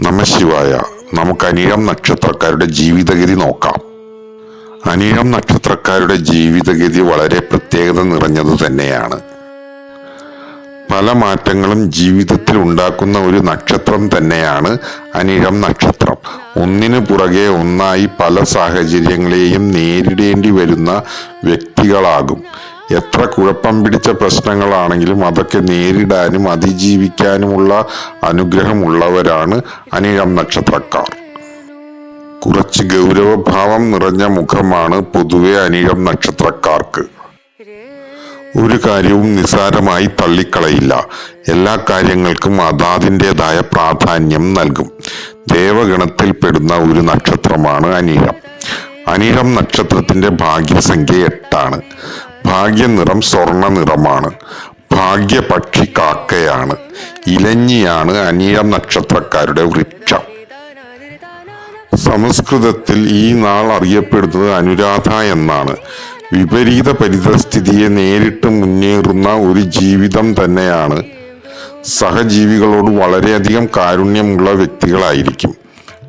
നമശിവായ. നമുക്ക് അനിഴം നക്ഷത്രക്കാരുടെ ജീവിതഗതി നോക്കാം. അനിഴം നക്ഷത്രക്കാരുടെ ജീവിതഗതി വളരെ പ്രത്യേകത നിറഞ്ഞത് തന്നെയാണ്. പല മാറ്റങ്ങളും ജീവിതത്തിൽ ഉണ്ടാക്കുന്ന ഒരു നക്ഷത്രം തന്നെയാണ് അനിഴം നക്ഷത്രം. ഒന്നിനു പുറകെ ഒന്നായി പല സാഹചര്യങ്ങളെയും നേരിടേണ്ടി വരുന്ന വ്യക്തികളാകും. എത്ര കുഴപ്പം പിടിച്ച പ്രശ്നങ്ങളാണെങ്കിലും അതൊക്കെ നേരിടാനും അതിജീവിക്കാനുമുള്ള അനുഗ്രഹമുള്ളവരാണ് അനിഴം നക്ഷത്രക്കാർ. കുറച്ച് ഗൗരവഭാവം നിറഞ്ഞ മുഖമാണ് പൊതുവെ അനിഴം നക്ഷത്രക്കാർക്ക്. ഒരു കാര്യവും നിസ്സാരമായി തള്ളിക്കളയില്ല. എല്ലാ കാര്യങ്ങൾക്കും അതാതിന്റെതായ പ്രാധാന്യം നൽകും. ദേവഗണത്തിൽപ്പെടുന്ന ഒരു നക്ഷത്രമാണ് അനിഴം. അനിഴം നക്ഷത്രത്തിന്റെ ഭാഗ്യസംഖ്യ എട്ടാണ്. ഭാഗ്യനിറം സ്വർണ നിറമാണ് ഭാഗ്യപക്ഷി കാക്കയാണ്. ഇലഞ്ഞിയാണ് അനിഴം നക്ഷത്രക്കാരുടെ വൃക്ഷം. സംസ്കൃതത്തിൽ ഈ നാൾ അറിയപ്പെടുന്നത് അനുരാധ എന്നാണ്. വിപരീത പരിതസ്ഥിതിയെ നേരിട്ട് മുന്നേറുന്ന ഒരു ജീവിതം തന്നെയാണ്. സഹജീവികളോട് വളരെയധികം കാരുണ്യമുള്ള വ്യക്തികളായിരിക്കും.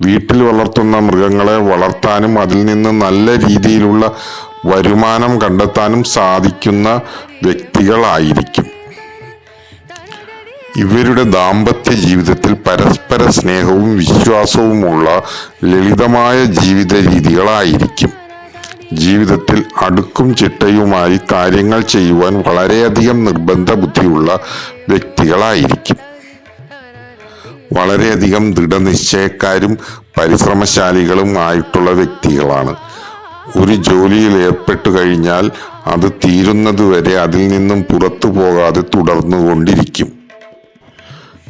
വീട്ടിൽ വളർത്തുന്ന മൃഗങ്ങളെ വളർത്താനും അതിൽ നിന്ന് നല്ല രീതിയിലുള്ള വരുമാനം കണ്ടെത്താനും സാധിക്കുന്ന വ്യക്തികളായിരിക്കും. ഇവരുടെ ദാമ്പത്യ ജീവിതത്തിൽ പരസ്പര സ്നേഹവും വിശ്വാസവുമുള്ള ലളിതമായ ജീവിത രീതികളായിരിക്കും. ജീവിതത്തിൽ അടുക്കും ചിട്ടയുമായി കാര്യങ്ങൾ ചെയ്യുവാൻ വളരെയധികം നിർബന്ധ ബുദ്ധിയുള്ള വ്യക്തികളായിരിക്കും. വളരെയധികം ദൃഢനിശ്ചയക്കാരും പരിശ്രമശാലികളും ആയിട്ടുള്ള വ്യക്തികളാണ്. ഒരു ജോലിയിൽ ഏർപ്പെട്ടു കഴിഞ്ഞാൽ അത് തീരുന്നതുവരെ അതിൽ നിന്നും പുറത്തു പോകാതെ തുടർന്നു തുടർന്നുകൊണ്ടിരിക്കും.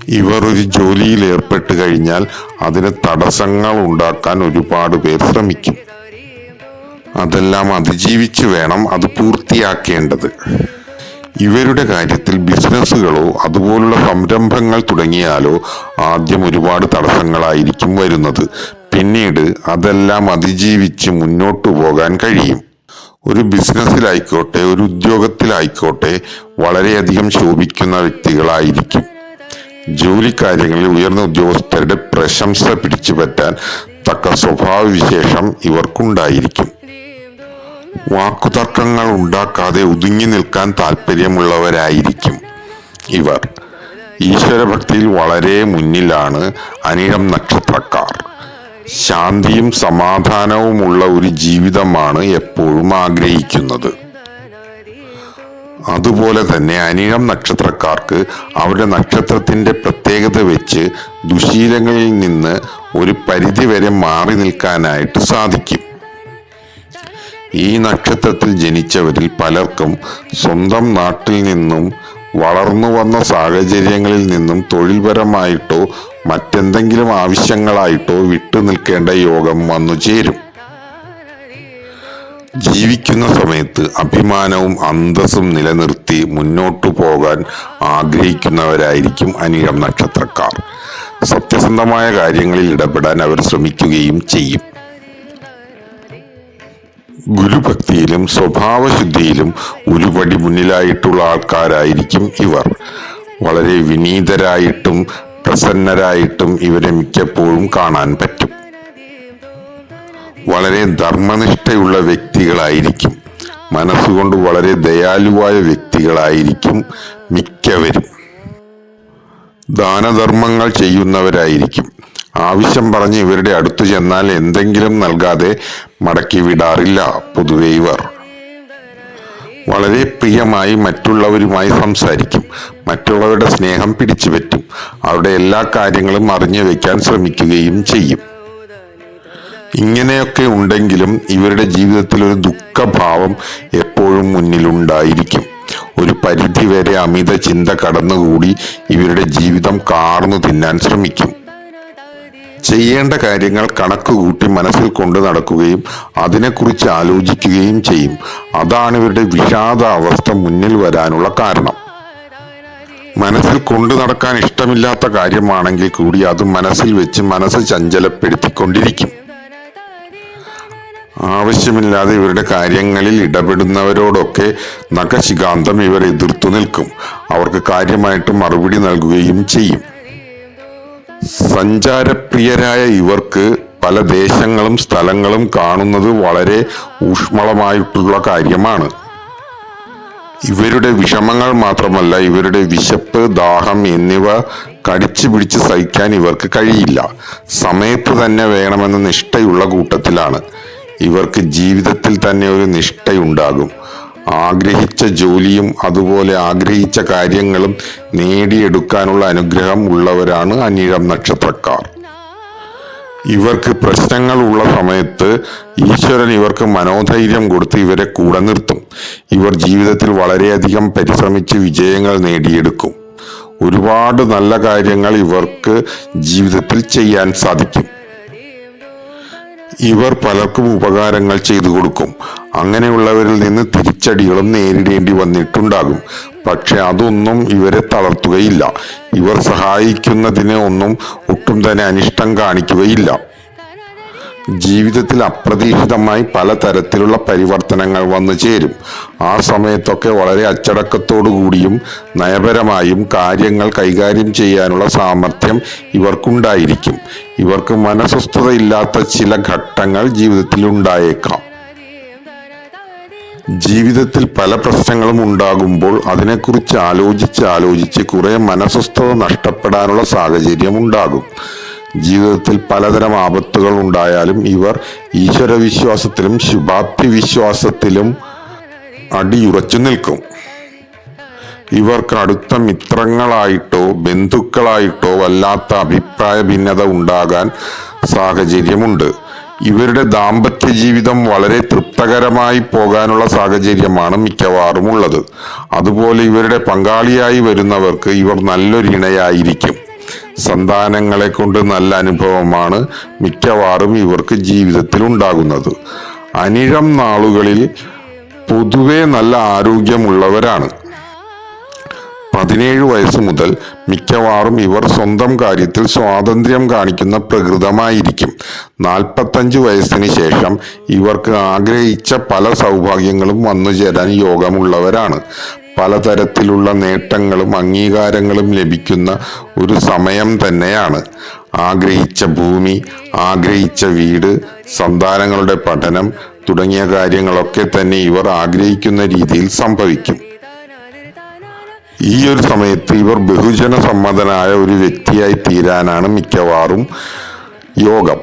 ഇവർ ഒരു ജോലിയിൽ ഏർപ്പെട്ടു കഴിഞ്ഞാൽ അതിന് തടസ്സങ്ങൾ ഉണ്ടാക്കാൻ ഒരുപാട് പേർ ശ്രമിക്കും. അതെല്ലാം അതിജീവിച്ച് വേണം അത് പൂർത്തിയാക്കേണ്ടത്. ഇവരുടെ കാര്യത്തിൽ ബിസിനസ്സുകളോ അതുപോലുള്ള സംരംഭങ്ങൾ തുടങ്ങിയാലോ ആദ്യം ഒരുപാട് തടസ്സങ്ങളായിരിക്കും വരുന്നത്. പിന്നീട് അതെല്ലാം അതിജീവിച്ച് മുന്നോട്ടു പോകാൻ കഴിയും. ഒരു ബിസിനസ്സിലായിക്കോട്ടെ ഒരു ഉദ്യോഗത്തിലായിക്കോട്ടെ വളരെയധികം ശോഭിക്കുന്ന വ്യക്തികളായിരിക്കും. ജോലിക്കാര്യങ്ങളിൽ ഉയർന്ന ഉദ്യോഗസ്ഥരുടെ പ്രശംസ പിടിച്ചു പറ്റാൻ തക്ക സ്വഭാവവിശേഷം ഇവർക്കുണ്ടായിരിക്കും. വാക്കുതർക്കങ്ങൾ ഉണ്ടാക്കാതെ ഒതുങ്ങി നിൽക്കാൻ താല്പര്യമുള്ളവരായിരിക്കും ഇവർ. ഈശ്വരഭക്തിയിൽ വളരെ മുന്നിലാണ് അനിഴം നക്ഷത്രക്കാർ. ശാന്തിയും സമാധാനവുമുള്ള ഒരു ജീവിതമാണ് എപ്പോഴും ആഗ്രഹിക്കുന്നത്. അതുപോലെ തന്നെ അനിഴം നക്ഷത്രക്കാർക്ക് അവരുടെ നക്ഷത്രത്തിന്റെ പ്രത്യേകത വെച്ച് ദുശീലങ്ങളിൽ നിന്ന് ഒരു പരിധിവരെ മാറി നിൽക്കാനായിട്ട് സാധിക്കും. ഈ നക്ഷത്രത്തിൽ ജനിച്ചവരിൽ പലർക്കും സ്വന്തം നാട്ടിൽ നിന്നും വളർന്നു വന്ന സാഹചര്യങ്ങളിൽ നിന്നും തൊഴിൽപരമായിട്ടോ മറ്റെന്തെങ്കിലും ആവശ്യങ്ങളായിട്ടോ വിട്ടു നിൽക്കേണ്ട യോഗം വന്നു ചേരും. ജീവിക്കുന്ന സമയത്ത് അഭിമാനവും അന്തസ്സും നിലനിർത്തി മുന്നോട്ടു പോകാൻ ആഗ്രഹിക്കുന്നവരായിരിക്കും അനിഴം നക്ഷത്രക്കാർ. സത്യസന്ധമായ കാര്യങ്ങളിൽ ഇടപെടാൻ അവർ ശ്രമിക്കുകയും ചെയ്യും. ഗുരുഭക്തിയിലും സ്വഭാവശുദ്ധിയിലും ഒരുപടി മുന്നിലായിട്ടുള്ള ആൾക്കാരായിരിക്കും ഇവർ. വളരെ വിനീതരായിട്ടും പ്രസന്നരായിട്ടും ഇവരെ മിക്കപ്പോഴും കാണാൻ പറ്റും. വളരെ ധർമ്മനിഷ്ഠയുള്ള വ്യക്തികളായിരിക്കും. മനസ്സുകൊണ്ട് വളരെ ദയാലുവായ വ്യക്തികളായിരിക്കും മിക്കവരും. ദാനധർമ്മങ്ങൾ ചെയ്യുന്നവരായിരിക്കും. ആവശ്യം പറഞ്ഞ് ഇവരുടെ അടുത്തു ചെന്നാൽ എന്തെങ്കിലും നൽകാതെ മടക്കി വിടാറില്ല പൊതുവെ ഇവർ. വളരെ പ്രിയമായി മറ്റുള്ളവരുമായി സംസാരിക്കും. മറ്റുള്ളവരുടെ സ്നേഹം പിടിച്ചു പറ്റും അവരുടെ എല്ലാ കാര്യങ്ങളും അറിഞ്ഞു വെക്കാൻ ശ്രമിക്കുകയും ചെയ്യും. ഇങ്ങനെയൊക്കെ ഉണ്ടെങ്കിലും ഇവരുടെ ജീവിതത്തിൽ ഒരു ദുഃഖഭാവം എപ്പോഴും മുന്നിലുണ്ടായിരിക്കും. ഒരു പരിധിവരെ അമിത ചിന്ത കടന്നുകൂടി ഇവരുടെ ജീവിതം കാർന്നു തിന്നാൻ ശ്രമിക്കും. ചെയ്യേണ്ട കാര്യങ്ങൾ കണക്കുകൂട്ടി മനസ്സിൽ കൊണ്ടു നടക്കുകയും അതിനെക്കുറിച്ച് ആലോചിക്കുകയും ചെയ്യും. അതാണ് ഇവരുടെ വിഷാദ അവസ്ഥ മുന്നിൽ വരാനുള്ള കാരണം. മനസ്സിൽ കൊണ്ടു നടക്കാൻ ഇഷ്ടമില്ലാത്ത കാര്യമാണെങ്കിൽ കൂടി അത് മനസ്സിൽ വെച്ച് മനസ്സ് ചഞ്ചലപ്പെടുത്തിക്കൊണ്ടിരിക്കും. ആവശ്യമില്ലാതെ ഇവരുടെ കാര്യങ്ങളിൽ ഇടപെടുന്നവരോടൊക്കെ നഖശികാന്തം ഇവർ എതിർത്തു നിൽക്കും. അവർക്ക് കാര്യമായിട്ട് മറുപടി നൽകുകയും ചെയ്യും. സഞ്ചാരപ്രിയരായ ഇവർക്ക് പല ദേശങ്ങളും സ്ഥലങ്ങളും കാണുന്നത് വളരെ ഊഷ്മളമായിട്ടുള്ള കാര്യമാണ്. ഇവരുടെ വിഷമങ്ങൾ മാത്രമല്ല ഇവരുടെ വിശപ്പ് ദാഹം എന്നിവ കടിച്ചു പിടിച്ച് സഹിക്കാൻ ഇവർക്ക് കഴിയില്ല. സമയത്ത് തന്നെ വേണമെന്ന നിഷ്ഠയുള്ള കൂട്ടത്തിലാണ്. ഇവർക്ക് ജീവിതത്തിൽ തന്നെ ഒരു നിഷ്ഠയുണ്ടാകും. ആഗ്രഹിച്ച ജോലിയും അതുപോലെ ആഗ്രഹിച്ച കാര്യങ്ങളും നേടിയെടുക്കാനുള്ള അനുഗ്രഹം ഉള്ളവരാണ് അനിഴം നക്ഷത്രക്കാർ. ഇവർക്ക് പ്രശ്നങ്ങൾ ഉള്ള സമയത്ത് ഈശ്വരൻ ഇവർക്ക് മനോധൈര്യം കൊടുത്ത് ഇവരെ കൂടെ നിർത്തും. ഇവർ ജീവിതത്തിൽ വളരെയധികം പരിശ്രമിച്ച് വിജയങ്ങൾ നേടിയെടുക്കും. ഒരുപാട് നല്ല കാര്യങ്ങൾ ഇവർക്ക് ജീവിതത്തിൽ ചെയ്യാൻ സാധിക്കും. ഇവർ പലർക്കും ഉപകാരങ്ങൾ ചെയ്തു കൊടുക്കും. അങ്ങനെയുള്ളവരിൽ നിന്ന് തിരിച്ചടികളും നേരിടേണ്ടി വന്നിട്ടുണ്ടാകും. പക്ഷെ അതൊന്നും ഇവരെ തളർത്തുകയില്ല. ഇവർ സഹായിക്കുന്നതിന് ഒന്നും ഒട്ടും തന്നെ അനിഷ്ടം കാണിക്കുകയില്ല. ജീവിതത്തിൽ അപ്രതീക്ഷിതമായി പലതരത്തിലുള്ള പരിവർത്തനങ്ങൾ വന്നു ചേരും. ആ സമയത്തൊക്കെ വളരെ അച്ചടക്കത്തോടുകൂടിയും നയപരമായും കാര്യങ്ങൾ കൈകാര്യം ചെയ്യാനുള്ള സാമർഥ്യം ഇവർക്കുണ്ടായിരിക്കും. ഇവർക്ക് മനസ്വസ്ഥതയില്ലാത്ത ചില ഘട്ടങ്ങൾ ജീവിതത്തിൽ ഉണ്ടായേക്കാം. ജീവിതത്തിൽ പല പ്രശ്നങ്ങളും ഉണ്ടാകുമ്പോൾ അതിനെക്കുറിച്ച് ആലോചിച്ച് ആലോചിച്ച് കുറേ മനസ്വസ്ഥത നഷ്ടപ്പെടാനുള്ള സാഹചര്യം ഉണ്ടാകും. ജീവിതത്തിൽ പലതരം ആപത്തുകൾ ഉണ്ടായാലും ഇവർ ഈശ്വരവിശ്വാസത്തിലും ശുഭാപ്തി വിശ്വാസത്തിലും അടിയുറച്ചു നിൽക്കും. ഇവർക്ക് അടുത്ത മിത്രങ്ങളായിട്ടോ ബന്ധുക്കളായിട്ടോ വല്ലാത്ത അഭിപ്രായ ഭിന്നത ഉണ്ടാകാൻ സാഹചര്യമുണ്ട്. ഇവരുടെ ദാമ്പത്യ ജീവിതം വളരെ തൃപ്തകരമായി പോകാനുള്ള സാഹചര്യമാണ് മിക്കവാറും ഉള്ളത് അതുപോലെ ഇവരുടെ പങ്കാളിയായി വരുന്നവർക്ക് ഇവർ നല്ലൊരു ഇണയായിരിക്കും. സന്താനങ്ങളെ കൊണ്ട് നല്ല അനുഭവമാണ് മിക്കവാറും ഇവർക്ക് ജീവിതത്തിൽ ഉണ്ടാകുന്നത്. അനിഴം നാളുകളിൽ പൊതുവെ നല്ല ആരോഗ്യമുള്ളവരാണ്. പതിനേഴ് വയസ്സ് മുതൽ മിക്കവാറും ഇവർ സ്വന്തം കാര്യത്തിൽ സ്വാതന്ത്ര്യം കാണിക്കുന്ന പ്രകൃതമായിരിക്കും. നാൽപ്പത്തഞ്ച് വയസ്സിന് ശേഷം ഇവർക്ക് ആഗ്രഹിച്ച പല സൗഭാഗ്യങ്ങളും വന്നുചേരാൻ യോഗമുള്ളവരാണ്. പലതരത്തിലുള്ള നേട്ടങ്ങളും അംഗീകാരങ്ങളും ലഭിക്കുന്ന ഒരു സമയം തന്നെയാണ്. ആഗ്രഹിച്ച ഭൂമി ആഗ്രഹിച്ച വീട് സന്താനങ്ങളുടെ പഠനം തുടങ്ങിയ കാര്യങ്ങളൊക്കെ തന്നെ ഇവർ ആഗ്രഹിക്കുന്ന രീതിയിൽ സംഭവിക്കും. ഈ ഒരു സമയത്ത് ഇവർ ബഹുജന സമ്മതനായ ഒരു വ്യക്തിയായി തീരാനാണ് മിക്കവാറും യോഗം.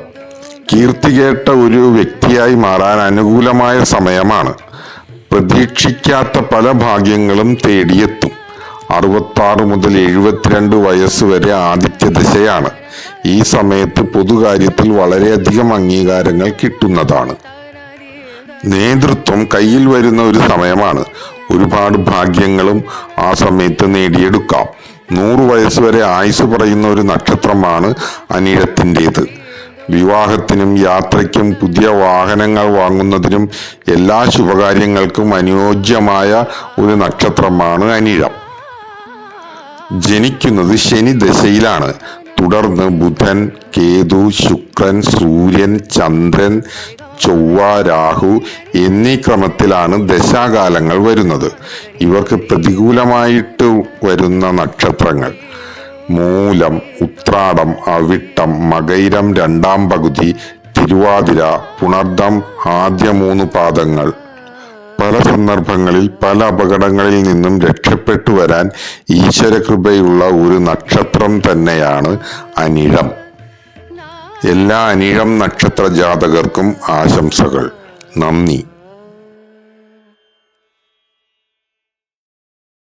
കീർത്തി കേട്ട ഒരു വ്യക്തിയായി മാറാൻ അനുകൂലമായ സമയമാണ്. പ്രതീക്ഷിക്കാത്ത പല ഭാഗ്യങ്ങളും തേടിയെത്തും. അറുപത്താറ് മുതൽ എഴുപത്തിരണ്ട് വയസ്സ് വരെ ആദിത്യ ദശയാണ്. ഈ സമയത്ത് പൊതുകാര്യത്തിൽ വളരെയധികം അംഗീകാരങ്ങൾ കിട്ടുന്നതാണ്. നേതൃത്വം കയ്യിൽ വരുന്ന ഒരു സമയമാണ്. ഒരുപാട് ഭാഗ്യങ്ങളും ആ സമയത്ത് നേടിയെടുക്കാം. നൂറ് വയസ്സ് വരെ ആയുസ് പറയുന്ന ഒരു നക്ഷത്രമാണ് അനിഴത്തിന്റെത്. വിവാഹത്തിനും യാത്രയ്ക്കും പുതിയ വാഹനങ്ങൾ വാങ്ങുന്നതിനും എല്ലാ ശുഭകാര്യങ്ങൾക്കും അനുയോജ്യമായ ഒരു നക്ഷത്രമാണ് അനിഴം. ജനിക്കുന്നത് ശനി ദശയിലാണ് തുടർന്ന് ബുധൻ കേതു ശുക്രൻ സൂര്യൻ ചന്ദ്രൻ ചൊവ്വ രാഹു എന്നീ ക്രമത്തിലാണ് ദശാകാലങ്ങൾ വരുന്നത്. ഇവർക്ക് പ്രതികൂലമായിട്ട് വരുന്ന നക്ഷത്രങ്ങൾ. മൂലം ഉത്രാടം അവിട്ടം മകൈരം രണ്ടാം പകുതി തിരുവാതിര പുണർദം ആദ്യ മൂന്ന് പാദങ്ങൾ. പല സന്ദർഭങ്ങളിൽ പല അപകടങ്ങളിൽ നിന്നും രക്ഷപ്പെട്ടു വരാൻ ഈശ്വരകൃപയുള്ള ഒരു നക്ഷത്രം തന്നെയാണ് അനിഴം. എല്ലാ അനിഴം നക്ഷത്ര ജാതകർക്കും ആശംസകൾ. നന്ദി.